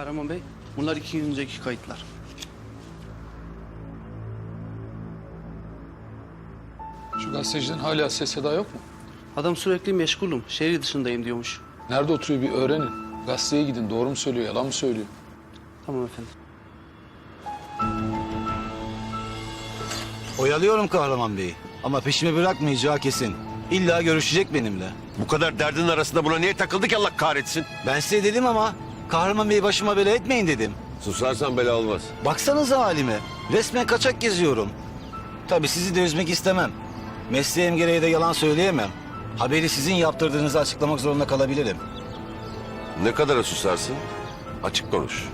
Kahraman Bey, bunlar iki gün önceki kayıtlar. Şu gazeteciden hala ses seda yok mu? Adam sürekli meşgulüm, şehir dışındayım diyormuş. Nerede oturuyor bir öğrenin. Gazeteye gidin. Doğru mu söylüyor, yalan mı söylüyor? Tamam efendim. Oyalıyorum Kahraman Bey'i. Ama peşimi bırakmayacağı kesin. İlla görüşecek benimle. Bu kadar derdin arasında buna niye takıldık Allah kahretsin? Ben size dedim ama Kahraman Bey'i başıma bela etmeyin dedim. Susarsan bela olmaz. Baksanıza halime. Resmen kaçak geziyorum. Tabii sizi de üzmek istemem. Mesleğim gereği de yalan söyleyemem. Haberi sizin yaptırdığınızı açıklamak zorunda kalabilirim. Ne kadara susarsın? Açık konuş.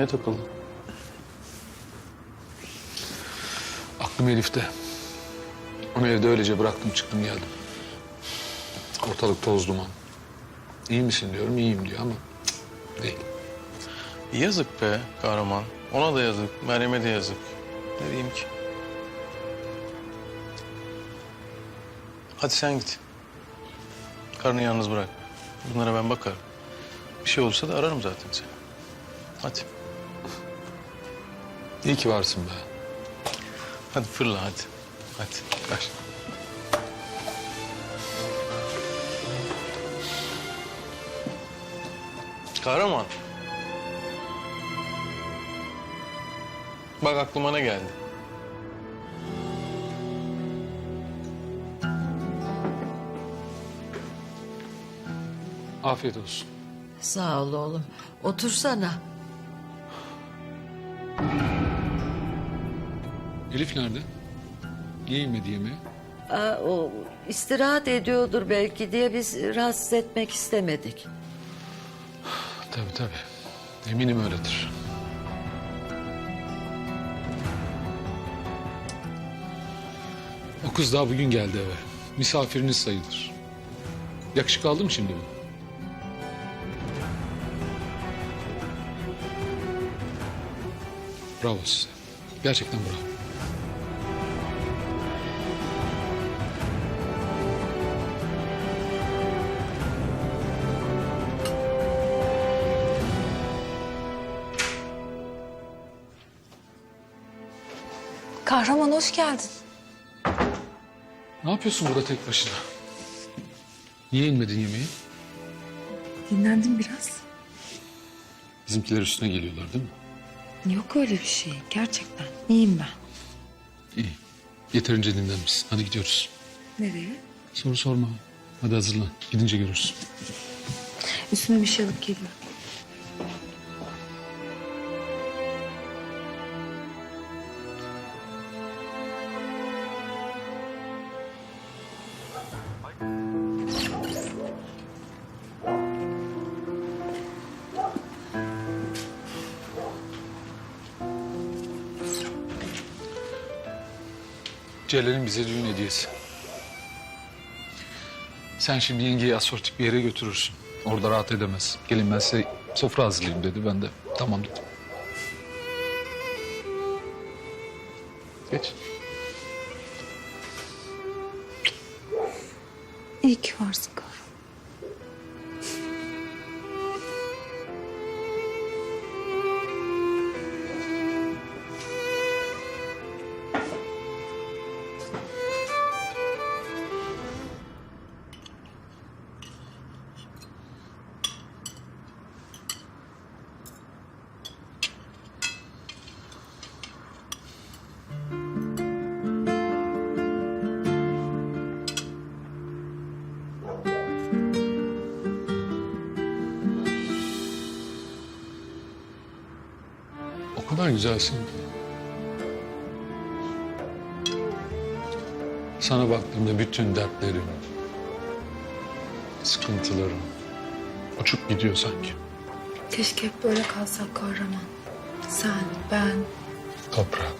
Neye takıldın? Aklım Elif'te. Onu evde öylece bıraktım çıktım geldim. Ortalık toz duman. İyi misin diyorum iyiyim diyor ama değil. Yazık be kahraman. Ona da yazık, Meryem'e de yazık. Ne diyeyim ki? Hadi sen git. Karını yalnız bırak. Bunlara ben bakarım. Bir şey olursa da ararım zaten seni. Hadi. İyi ki varsın be. Hadi fırla hadi. Hadi. Ver. Kahraman. Bak aklıma ne geldi. Afiyet olsun. Sağ ol oğlum. Otursana. Elif nerede? Niye inmedi yemeğe? Aa, o istirahat ediyordur belki diye biz rahatsız etmek istemedik. Tabii tabii. Eminim öyledir. O kız daha bugün geldi eve. Misafiriniz sayılır. Yakışık aldı mı şimdi bu? Bravo size. Gerçekten bravo. Kahraman hoş geldin. Ne yapıyorsun burada tek başına? Niye inmedin yemeğe? Dinlendim biraz. Bizimkiler üstüne geliyorlar değil mi? Yok öyle bir şey. Gerçekten. İyiyim ben. İyi. Yeterince dinlenmişsin. Hadi gidiyoruz. Nereye? Soru sorma. Hadi hazırlan. Gidince görürsün. Üstüme bir şey alıp geliyorum. Celal'in bize düğün hediyesi. Sen şimdi yengeyi asortik bir yere götürürsün. Orada rahat edemez. Gelin ben size sofra hazırlayayım dedi. Ben de tamam dedim. Geç. İyi ki varsın kahraman. Kadar güzelsin. Sana baktığımda bütün dertlerim, sıkıntılarım uçup gidiyor sanki. Keşke hep böyle kalsak kahraman. Sen, ben. Toprak.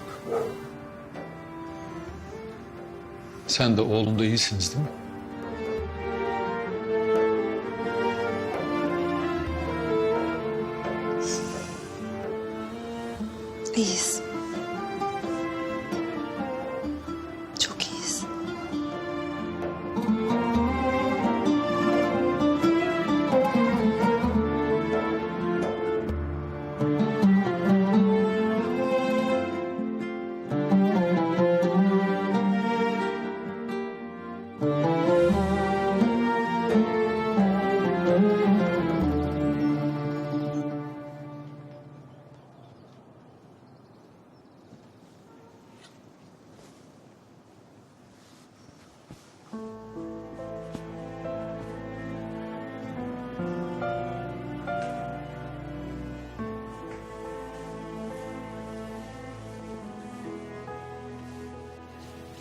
Sen de oğlum da iyisiniz değil mi? peace.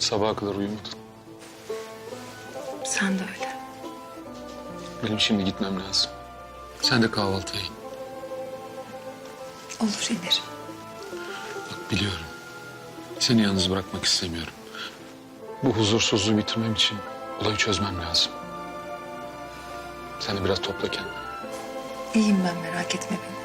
Sabaha kadar uyumadın. Sen de öyle. Benim şimdi gitmem lazım. Sen de kahvaltıya in. Olur inerim. Bak biliyorum. Seni yalnız bırakmak istemiyorum. Bu huzursuzluğu bitirmem için olayı çözmem lazım. Sen de biraz topla kendini. İyiyim ben merak etme beni.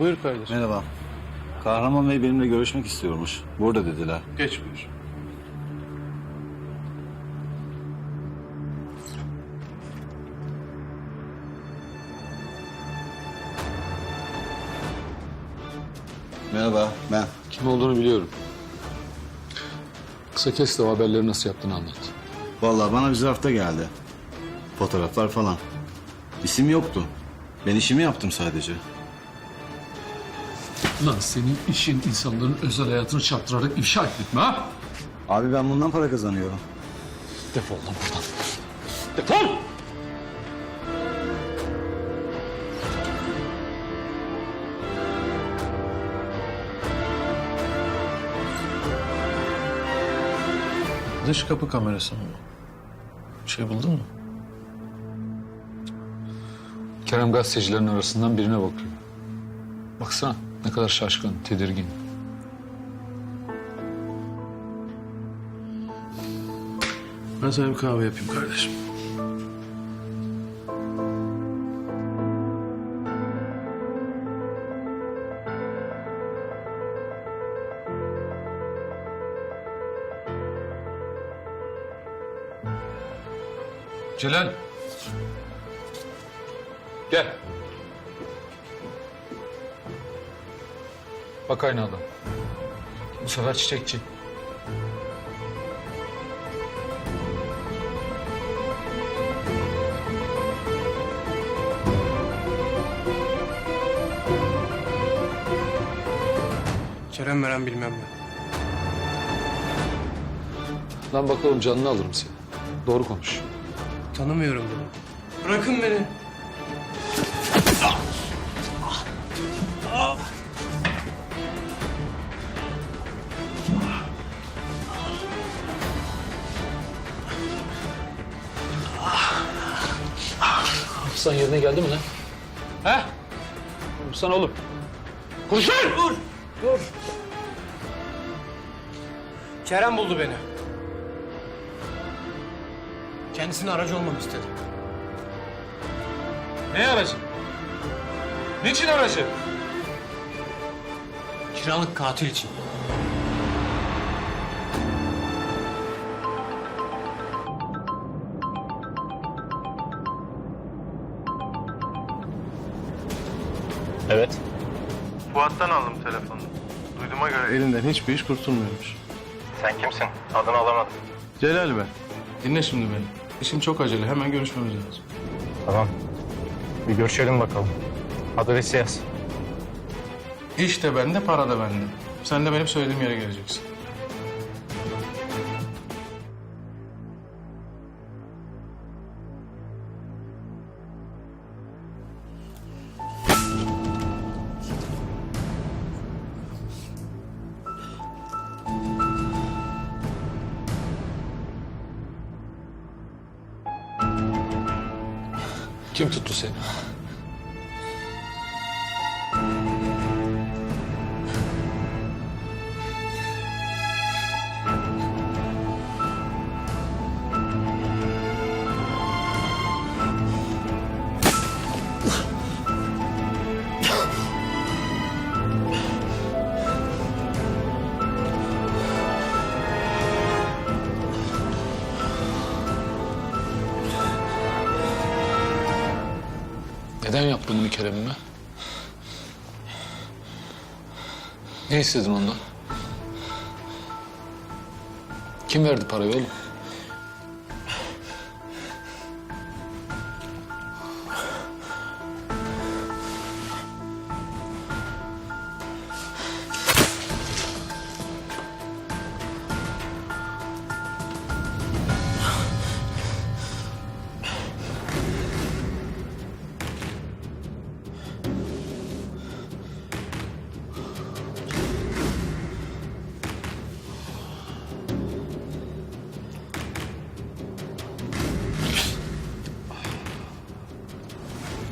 Buyur kardeşim. Merhaba. Kahraman Bey benimle görüşmek istiyormuş. Burada dediler. Geç buyur. Merhaba ben. Kim olduğunu biliyorum. Kısa kes de o haberleri nasıl yaptığını anlat. Vallahi bana bir zarfta geldi. Fotoğraflar falan. İsim yoktu. Ben işimi yaptım sadece. Lan senin işin insanların özel hayatını çarptırarak ifşa etmek mi ha? Abi ben bundan para kazanıyorum. Defol lan buradan. Defol! Dış kapı kamerası mı? Bir şey buldun mu? Kerem gazetecilerin arasından birine bakıyor. Baksana ne kadar şaşkın, tedirgin. Ben sana bir kahve yapayım kardeşim. Celal. Gel. Bak aynı adam. Bu sefer çiçekçi. Kerem Meren bilmem ne. Lan bakalım canını alırım seni. Doğru konuş. Tanımıyorum beni. Bırakın beni. Hafızan yerine geldi mi lan? He? Konuşsana oğlum. Konuşsana! Dur! Kerem buldu beni. Kendisine aracı olmamı istedi. Ne aracı? Niçin aracı? Kiralık katil için. Fuat'tan aldım telefonu. Duyduğuma göre elinden hiçbir iş kurtulmuyormuş. Sen kimsin? Adını alamadım. Celal ben. Dinle şimdi beni. İşim çok acele. Hemen görüşmemiz lazım. Tamam. Bir görüşelim bakalım. Adresi yaz. İş de bende, para da bende. Sen de benim söylediğim yere geleceksin. Kim tuttu seni? Ne istedin ondan? Kim verdi parayı oğlum?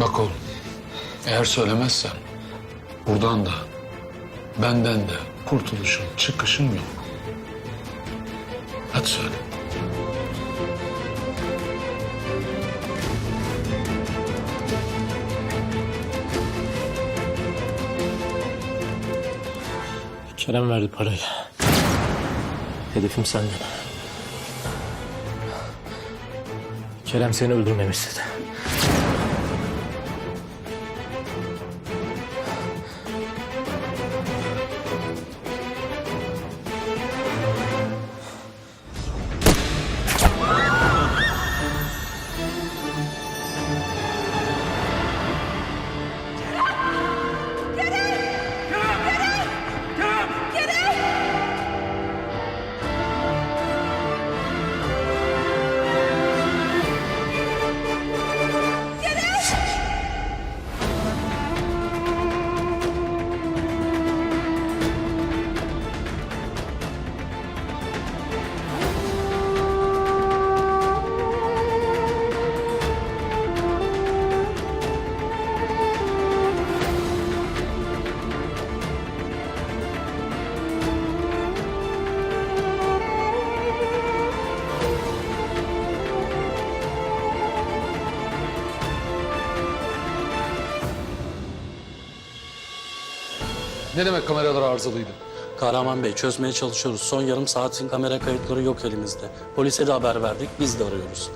Bak oğlum, eğer söylemezsen buradan da benden de kurtuluşun, çıkışın yok. Hadi söyle. Kerem verdi parayı. Hedefim senden. Kerem seni öldürmemi istedi. Ne demek kameralar arızalıydı? Kahraman Bey çözmeye çalışıyoruz. Son yarım saatin kamera kayıtları yok elimizde. Polise de haber verdik. Biz de arıyoruz.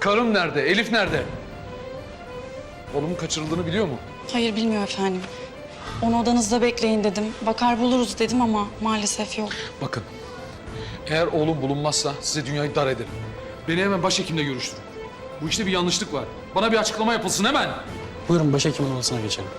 Karım nerede? Elif nerede? Oğlumun kaçırıldığını biliyor mu? Hayır bilmiyor efendim. Onu odanızda bekleyin dedim. Bakar buluruz dedim ama maalesef yok. Bakın, eğer oğlum bulunmazsa size dünyayı dar ederim. Beni hemen başhekimle görüştürün. Bu işte bir yanlışlık var. Bana bir açıklama yapılsın hemen. Buyurun başhekimin odasına geçelim.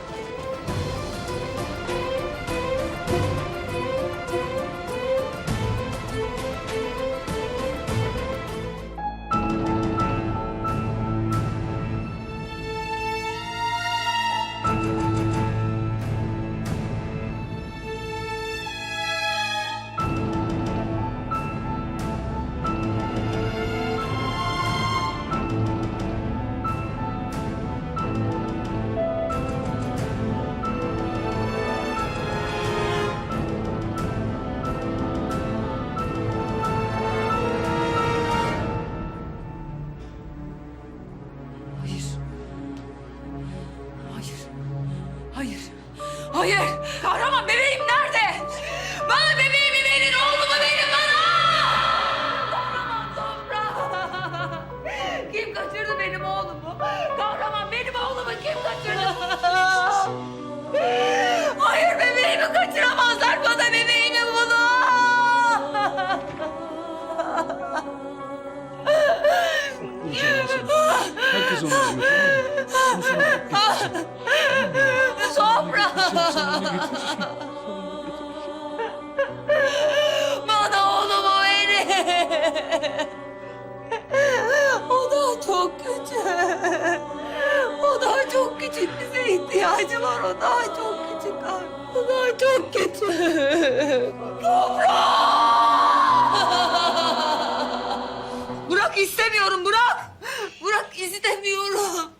ihtiyacı var. O daha çok küçük abi. O daha çok küçük. Toprak! Burak istemiyorum Burak. Burak istemiyorum.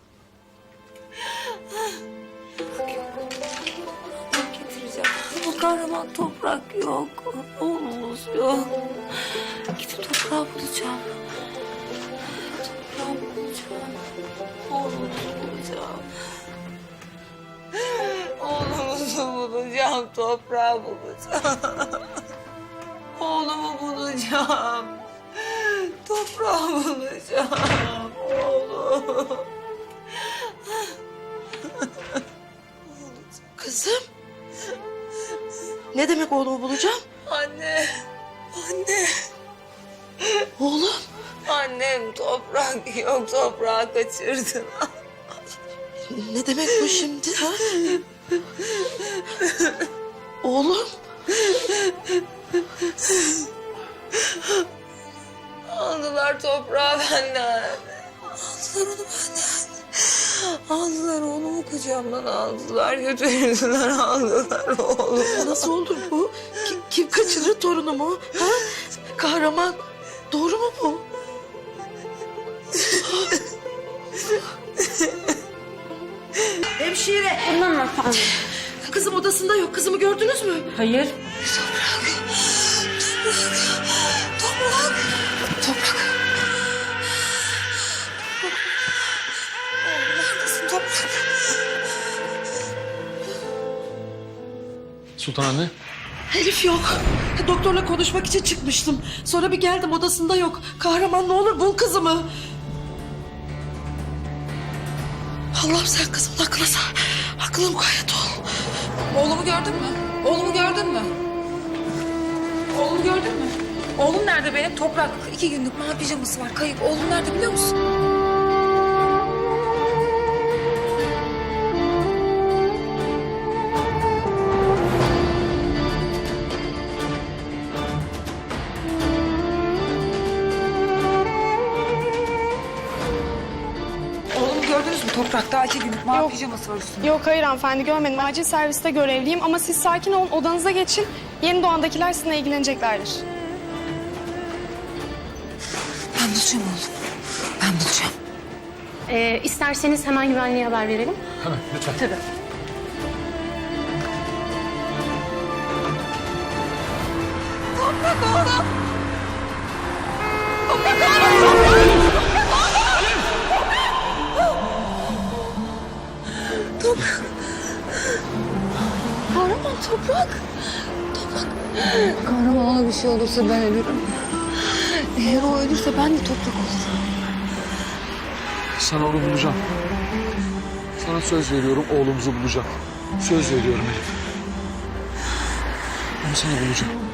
Getireceğim. Bu kahraman toprak yok. Oğlumuz yok. Gidip toprağı bulacağım. Oğlumuzu bulacağım. Toprağı bulacağım. Oğlumu bulacağım. Toprağı bulacağım. Oğlum. Kızım. Ne demek oğlumu bulacağım? Anne. Anne. Oğlum. Annem toprak yok toprağı kaçırdın. Ne demek bu şimdi ha? Oğlum. Aldılar toprağı benden. Aldılar onu benden. Aldılar oğlumu kucağımdan aldılar götürdüler aldılar oğlumu. Nasıl olur bu? Kim, kim kaçırır torunumu? Ha? Kahraman. Doğru mu bu? Hemşire. Bundan efendim. Kızım odasında yok. Kızımı gördünüz mü? Hayır. Toprak. Toprak. Neredesin toprak? Sultan anne. Elif yok. Doktorla konuşmak için çıkmıştım. Sonra bir geldim odasında yok. Kahraman ne olur bul kızımı. Allah'ım sen kızımın aklına sağ. Aklına mukayyet ol. Oğlumu gördün mü? Oğlumu gördün mü? Oğlumu gördün mü? Oğlum nerede benim? Toprak. iki günlük mavi pijaması var. Kayıp. Oğlum nerede biliyor musun? Mavi Yok. pijaması var üstünde. Yok hayır hanımefendi görmedim. Acil serviste görevliyim ama siz sakin olun odanıza geçin. Yeni doğandakiler sizinle ilgileneceklerdir. Ben bulacağım oğlum. Ben bulacağım. Ee, isterseniz hemen güvenliğe haber verelim. Hemen lütfen. Tabii. Kahraman toprak. Toprak. Kahraman ona bir şey olursa ben ölürüm. Eğer o ölürse ben de toprak olurum. Sana onu bulacağım. Sana söz veriyorum oğlumuzu bulacağım. Söz veriyorum Elif. Onu sana bulacağım.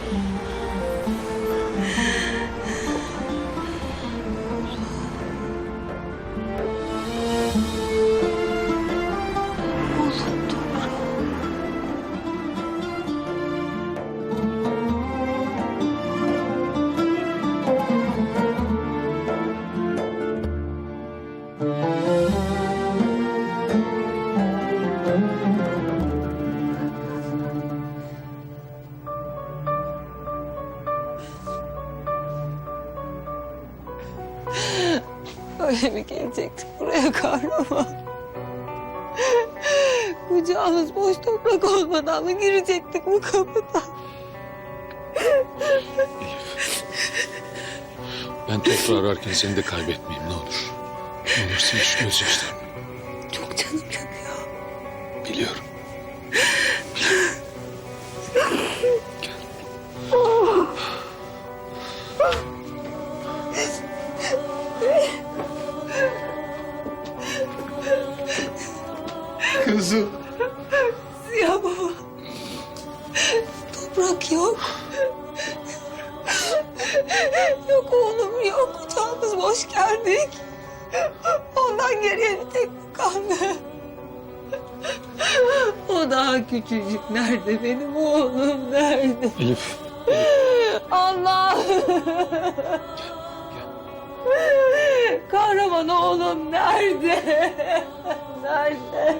Gelecektik buraya kahraman? Kucağımız boş toprak olmadan mı girecektik bu kapıdan? Ben toprağı ararken seni de kaybetmeyeyim ne olur. Ne olur sil şu yok oğlum yok. Kucağımız boş geldik. Ondan geriye bir tek kaldı. O daha küçücük. Nerede benim oğlum? Nerede? Elif. Allah! Kahraman oğlum nerede? Nerede?